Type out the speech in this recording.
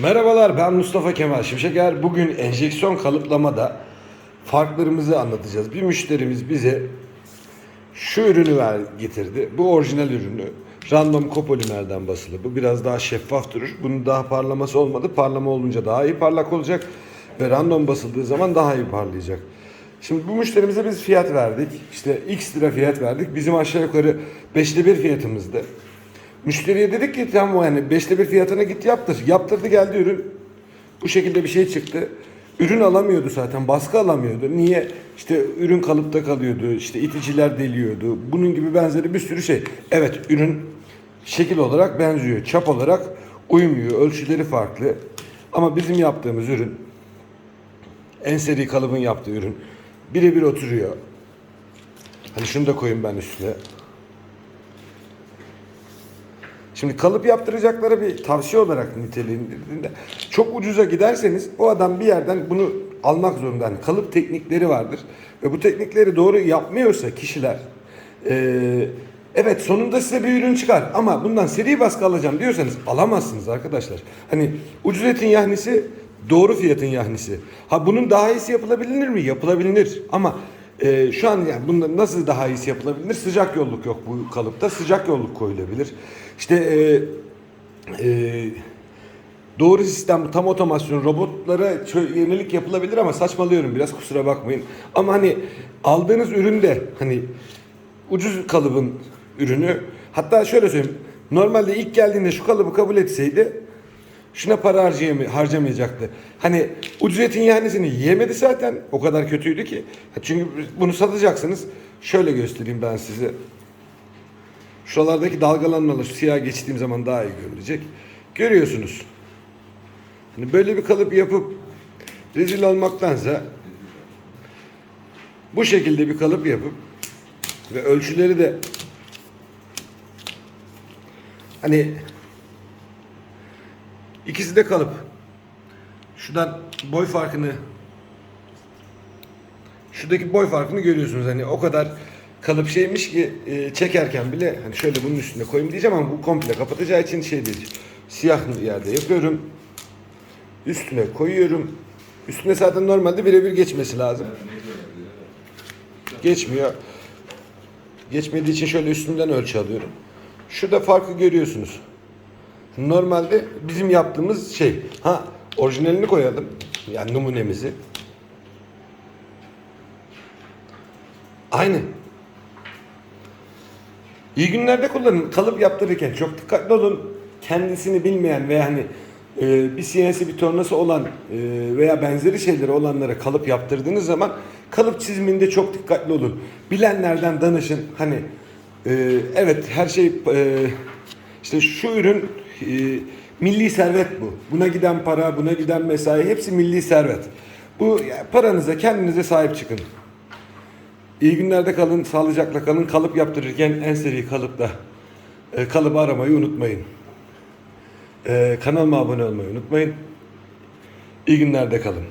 Merhabalar ben Mustafa Kemal Şimşeker. Bugün enjeksiyon kalıplamada farklarımızı anlatacağız. Bir müşterimiz bize şu ürünü ver, getirdi. Bu orijinal ürünü. Random kopolimerden basılı. Bu biraz daha şeffaf durur. Bunun daha parlaması olmadı. Parlama olunca daha iyi parlak olacak. Ve random basıldığı zaman daha iyi parlayacak. Şimdi bu müşterimize biz fiyat verdik. İşte x lira fiyat verdik. Bizim aşağı yukarı 5'te bir fiyatımızdı. Müşteriye dedik ki tamam yani beşte bir fiyatına git yaptır. Yaptırdı geldi ürün. Bu şekilde bir şey çıktı. Ürün alamıyordu zaten. Baskı alamıyordu. Niye? İşte ürün kalıpta kalıyordu. işte iticiler deliyordu. Bunun gibi benzeri bir sürü şey. Evet ürün şekil olarak benziyor. Çap olarak uymuyor. Ölçüleri farklı. Ama bizim yaptığımız ürün en seri kalıbın yaptığı ürün birebir oturuyor. Hani şunu da koyayım ben üstüne. Şimdi kalıp yaptıracaklara bir tavsiye olarak niteliğinde çok ucuza giderseniz o adam bir yerden bunu almak zorunda. Yani kalıp teknikleri vardır ve bu teknikleri doğru yapmıyorsa kişiler eee, evet sonunda size bir ürün çıkar ama bundan seri baskı alacağım diyorsanız alamazsınız arkadaşlar. Hani ucuz etin yahnisi doğru fiyatın yahnisi. Ha bunun daha iyisi yapılabilir mi? Yapılabilir ama ee, şu an yani bunda nasıl daha iyisi yapılabilir? Sıcak yolluk yok bu kalıpta. Sıcak yolluk koyulabilir. İşte e, e, doğru sistem, tam otomasyon, robotlara yönelik yapılabilir ama saçmalıyorum biraz kusura bakmayın. Ama hani aldığınız üründe hani ucuz kalıbın ürünü hatta şöyle söyleyeyim. Normalde ilk geldiğinde şu kalıbı kabul etseydi şuna para harcayamay- harcamayacaktı. Hani ucuz etin yahanesini yemedi zaten. O kadar kötüydü ki. Çünkü bunu satacaksınız. Şöyle göstereyim ben size. Şuralardaki dalgalanmalar siyah geçtiğim zaman daha iyi görülecek. Görüyorsunuz. Hani böyle bir kalıp yapıp rezil olmaktansa bu şekilde bir kalıp yapıp ve ölçüleri de hani İkisi de kalıp. Şuradan boy farkını şuradaki boy farkını görüyorsunuz. Hani o kadar kalıp şeymiş ki e, çekerken bile hani şöyle bunun üstüne koyayım diyeceğim ama bu komple kapatacağı için şey değil. Siyah yerde yapıyorum. Üstüne koyuyorum. Üstüne zaten normalde birebir geçmesi lazım. Geçmiyor. Geçmediği için şöyle üstünden ölçü alıyorum. Şurada farkı görüyorsunuz. Normalde bizim yaptığımız şey. Ha orijinalini koyalım. Yani numunemizi. Aynı. İyi günlerde kullanın. Kalıp yaptırırken çok dikkatli olun. Kendisini bilmeyen veya hani e, bir CNC bir tornası olan e, veya benzeri şeyleri olanlara kalıp yaptırdığınız zaman kalıp çiziminde çok dikkatli olun. Bilenlerden danışın. Hani e, evet her şey e, işte şu ürün e, milli servet bu. Buna giden para, buna giden mesai hepsi milli servet. Bu paranıza kendinize sahip çıkın. İyi günlerde kalın, sağlıcakla kalın. Kalıp yaptırırken en seri kalıpla e, kalıbı aramayı unutmayın. E, kanalıma abone olmayı unutmayın. İyi günlerde kalın.